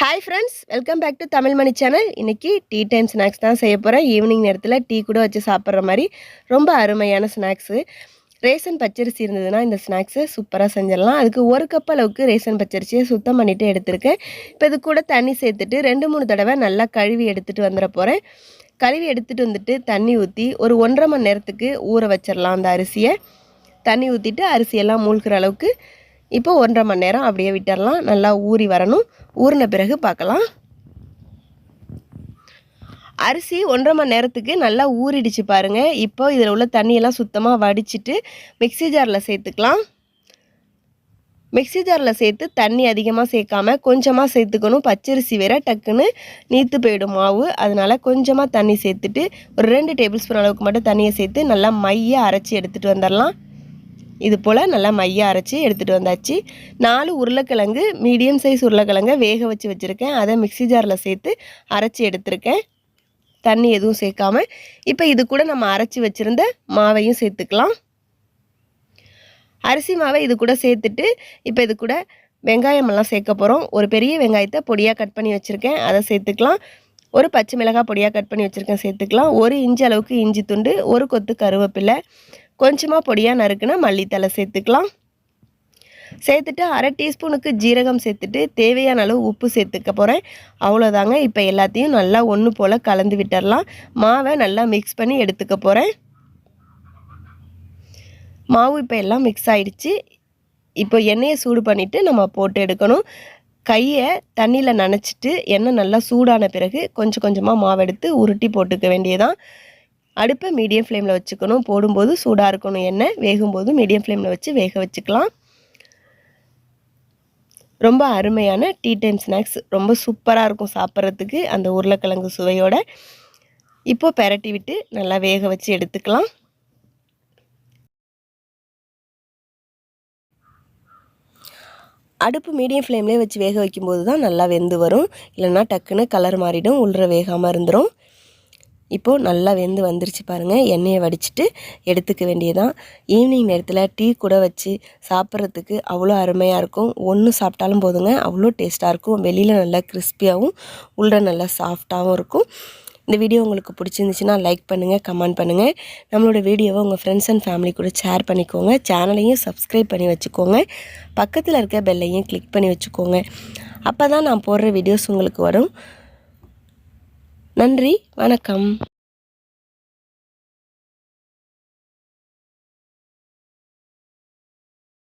Hi friends welcome back to Tamil Mani channel இன்றைக்கி tea time snacks தான் செய்ய போகிறேன் ஈவினிங் நேரத்தில் டீ கூட வச்சு சாப்பிட்ற மாதிரி ரொம்ப அருமையான ஸ்நாக்ஸு ரேசன் பச்சரிசி இருந்ததுன்னா இந்த ஸ்நாக்ஸை சூப்பராக செஞ்சிடலாம். அதுக்கு ஒரு கப் அளவுக்கு ரேசன் பச்சரிசியை சுத்தம் பண்ணிவிட்டு எடுத்திருக்கேன். இப்போ இது கூட தண்ணி சேர்த்துட்டு ரெண்டு மூணு தடவை நல்லா கழுவி எடுத்துகிட்டு வந்துட போகிறேன் கழுவி எடுத்துகிட்டு வந்துட்டு தண்ணி ஊற்றி ஒரு ஒன்றரை மணி நேரத்துக்கு ஊற வச்சிடலாம் அந்த அரிசியை. தண்ணி ஊற்றிட்டு அரிசியெல்லாம் மூழ்கிற அளவுக்கு இப்போ ஒன்றரை மணி நேரம் அப்படியே விட்டுடலாம் நல்லா ஊறி வரணும். ஊறின பிறகு பார்க்கலாம். அரிசி ஒன்றரை மணி நேரத்துக்கு நல்லா ஊறிடுச்சு பாருங்கள் இப்போ இதில் உள்ள தண்ணியெல்லாம் சுத்தமாக வடிச்சிட்டு மிக்சி ஜாரில் சேர்த்துக்கலாம். மிக்சி ஜாரில் சேர்த்து தண்ணி அதிகமாக சேர்க்காம கொஞ்சமாக சேர்த்துக்கணும். பச்சரிசி வேற டக்குன்னு நீத்து போயிடும் மாவு. அதனால் கொஞ்சமாக தண்ணி சேர்த்துட்டு ஒரு ரெண்டு டேபிள் ஸ்பூன் அளவுக்கு மட்டும் தண்ணியை சேர்த்து நல்லா மைய அரைச்சி எடுத்துகிட்டு வந்துடலாம். இது போல் நல்லா மைய அரைச்சி எடுத்துகிட்டு வந்தாச்சு. நாலு உருளைக்கிழங்கு மீடியம் சைஸ் உருளைக்கிழங்கை வேக வச்சு வச்சுருக்கேன். அதை மிக்சி ஜாரில் சேர்த்து அரைச்சி எடுத்திருக்கேன். தண்ணி எதுவும் சேர்க்காம. இப்போ இது கூட நம்ம அரைச்சி வச்சுருந்த மாவையும் சேர்த்துக்கலாம். அரிசி மாவை இது கூட சேர்த்துட்டு இப்போ இது கூட வெங்காயமெல்லாம் சேர்க்க போகிறோம் ஒரு பெரிய வெங்காயத்தை பொடியாக கட் பண்ணி வச்சுருக்கேன். அதை சேர்த்துக்கலாம். ஒரு பச்சை மிளகாய் பொடியாக கட் பண்ணி வச்சுருக்கேன். சேர்த்துக்கலாம். ஒரு இஞ்சி அளவுக்கு இஞ்சி துண்டு ஒரு கொத்து கருவேப்பிலை கொஞ்சமாக பொடியாக நறுக்குனா மல்லித்தலை சேர்த்துக்கலாம். சேர்த்துட்டு அரை டீஸ்பூனுக்கு ஜீரகம் சேர்த்துட்டு தேவையான அளவு உப்பு சேர்த்துக்க போகிறேன் அவ்வளோதாங்க இப்போ எல்லாத்தையும் நல்லா ஒன்று போல் கலந்து விட்டுடலாம் மாவை நல்லா மிக்ஸ் பண்ணி எடுத்துக்க போகிறேன் மாவு இப்போ எல்லாம் மிக்ஸ் ஆகிடுச்சு இப்போ எண்ணெயை சூடு பண்ணிவிட்டு நம்ம போட்டு எடுக்கணும். கையை தண்ணியில் நனைச்சிட்டு எண்ணெய் நல்லா சூடான பிறகு கொஞ்சம் கொஞ்சமாக மாவெடுத்து உருட்டி போட்டுக்க வேண்டியதான் அடுப்பை மீடியம் ஃப்ளேமில் வச்சுக்கணும். போடும்போது சூடாக இருக்கணும் எண்ணெய். வேகும்போது மீடியம் ஃப்ளேமில் வச்சு வேக வச்சுக்கலாம். ரொம்ப அருமையான டீ டைம் ஸ்நாக்ஸ் ரொம்ப சூப்பராக இருக்கும் சாப்பிட்றதுக்கு. அந்த உருளைக்கிழங்கு சுவையோட. இப்போது பெரட்டி விட்டு நல்லா வேக வச்சு எடுத்துக்கலாம். அடுப்பு மீடியம் ஃப்ளேம்லேயே வச்சு வேக வைக்கும்போது தான் நல்லா வெந்து வரும். இல்லைன்னா டக்குன்னு கலர் மாறிடும். உள்ள வேகாமல் இருந்துடும் இப்போது நல்லா வெந்து வந்துருச்சு பாருங்கள் எண்ணெயை வடிச்சிட்டு எடுத்துக்க வேண்டியதான் ஈவினிங் நேரத்தில் டீ கூட வச்சு சாப்பிட்றதுக்கு அவ்வளோ அருமையாக இருக்கும். ஒன்று சாப்பிட்டாலும் போதுங்க. அவ்வளோ டேஸ்ட்டாக இருக்கும். வெளியில் நல்லா கிறிஸ்பியாகவும் உள்ள நல்லா சாஃப்டாகவும் இருக்கும். இந்த வீடியோ உங்களுக்கு பிடிச்சிருந்துச்சுன்னா லைக் பண்ணுங்கள் கமெண்ட் பண்ணுங்கள் நம்மளோட வீடியோவை உங்கள் ஃப்ரெண்ட்ஸ் அண்ட் ஃபேமிலி கூட ஷேர் பண்ணிக்கோங்க. சேனலையும் சப்ஸ்கிரைப் பண்ணி வச்சுக்கோங்க. பக்கத்தில் இருக்க பெல்லையும் கிளிக் பண்ணி வச்சுக்கோங்க. அப்போ தான் நான் போடுற வீடியோஸ் உங்களுக்கு வரும். நன்றி வணக்கம்.